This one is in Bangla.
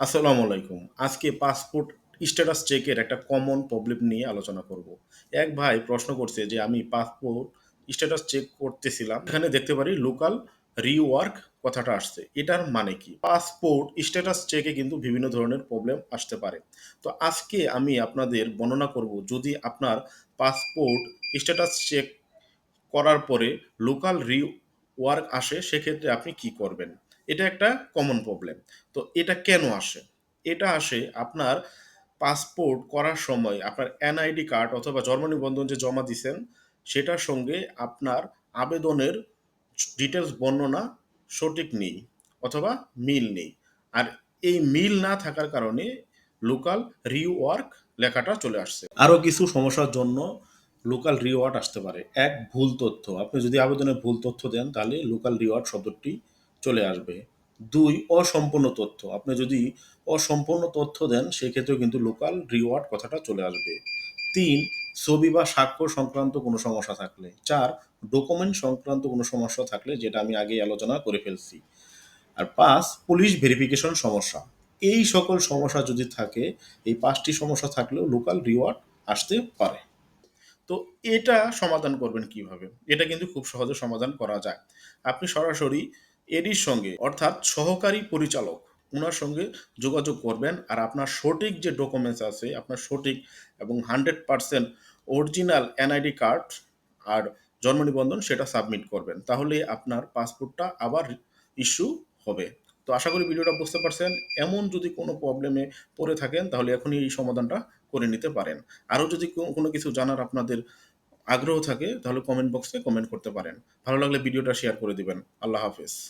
আসসালামু আলাইকুম। আজকে পাসপোর্ট স্ট্যাটাস চেকের একটা কমন প্রবলেম নিয়ে আলোচনা করব। এক ভাই প্রশ্ন করছে যে, আমি পাসপোর্ট স্ট্যাটাস চেক করতেছিলাম। এখানে দেখতে পারি লোকাল রিওয়ার্ক কথাটা আসছে। এটার মানে কি? পাসপোর্ট স্ট্যাটাস চেকে কিন্তু বিভিন্ন ধরনের প্রবলেম আসতে পারে। তো আজকে আমি আপনাদের বর্ণনা করব, যদি আপনার পাসপোর্ট স্ট্যাটাস চেক করার পরে লোকাল রিওয়ার্ক আসে, সেক্ষেত্রে আপনি কি করবেন? এটা একটা কমন প্রবলেম তো এটা কেন আসে? এটা আসে আপনার পাসপোর্ট করার সময় আপনার এনআইডি কার্ড অথবা জন্ম নিবন্ধন যে জমা দিছেন, সেটার সঙ্গে আপনার আবেদনের ডিটেলস বর্ণনা সঠিক নেই অথবা মিল নেই। আর এই মিল না থাকার কারণে লোকাল রিওয়ার্ক লেখাটা চলে আসছে। আরও কিছু সমস্যার জন্য লোকাল রিওয়ার্ড আসতে পারে। এক, ভুল তথ্য। আপনি যদি আবেদনে ভুল তথ্য দেন, তাহলে লোকাল রিওয়ার্ড শব্দটি চলে আসবে। দুই, অসম্পূর্ণ তথ্য। আপনি যদি অসম্পূর্ণ তথ্য দেন, সেক্ষেত্রেও কিন্তু লোকাল রিওয়ার্ড কথাটা চলে আসবে। তিন, ছবি বা স্বাক্ষর সংক্রান্ত কোনো সমস্যা থাকলে। চার ডকুমেন্ট সংক্রান্ত কোনো সমস্যা থাকলে, যেটা আমি আগে আলোচনা করে ফেলছি। আর পাঁচ পুলিশ ভেরিফিকেশন সমস্যা। এই সকল সমস্যা যদি থাকে, এই পাঁচটি সমস্যা থাকলেও লোকাল রিওয়ার্ড আসতে পারে। তো এটা সমাধান করবেন কীভাবে? এটা কিন্তু খুব সহজে সমাধান করা যায়। আপনি সরাসরি এডির সঙ্গে, অর্থাৎ সহকারী পরিচালক ওনার সঙ্গে যোগাযোগ করবেন। আর আপনার সঠিক যে ডকুমেন্টস আছে, আপনার সঠিক এবং hundred percent original NID card আর জন্ম নিবন্ধন সেটা সাবমিট করবেন। তাহলে আপনার পাসপোর্টটা আবার ইস্যু হবে। তো আশা করি ভিডিওটা বুঝতে পারছেন। এমন যদি কোনো প্রবলেমে পড়ে থাকেন, তাহলে এখনই এই সমাধানটা করে নিতে পারেন। আরও যদি কোনো কিছু জানার আপনাদের আগ্রহ থাকে, তাহলে কমেন্ট বক্সে কমেন্ট করতে পারেন। ভালো লাগলে ভিডিওটা শেয়ার করে দিবেন। আল্লাহ হাফেজ।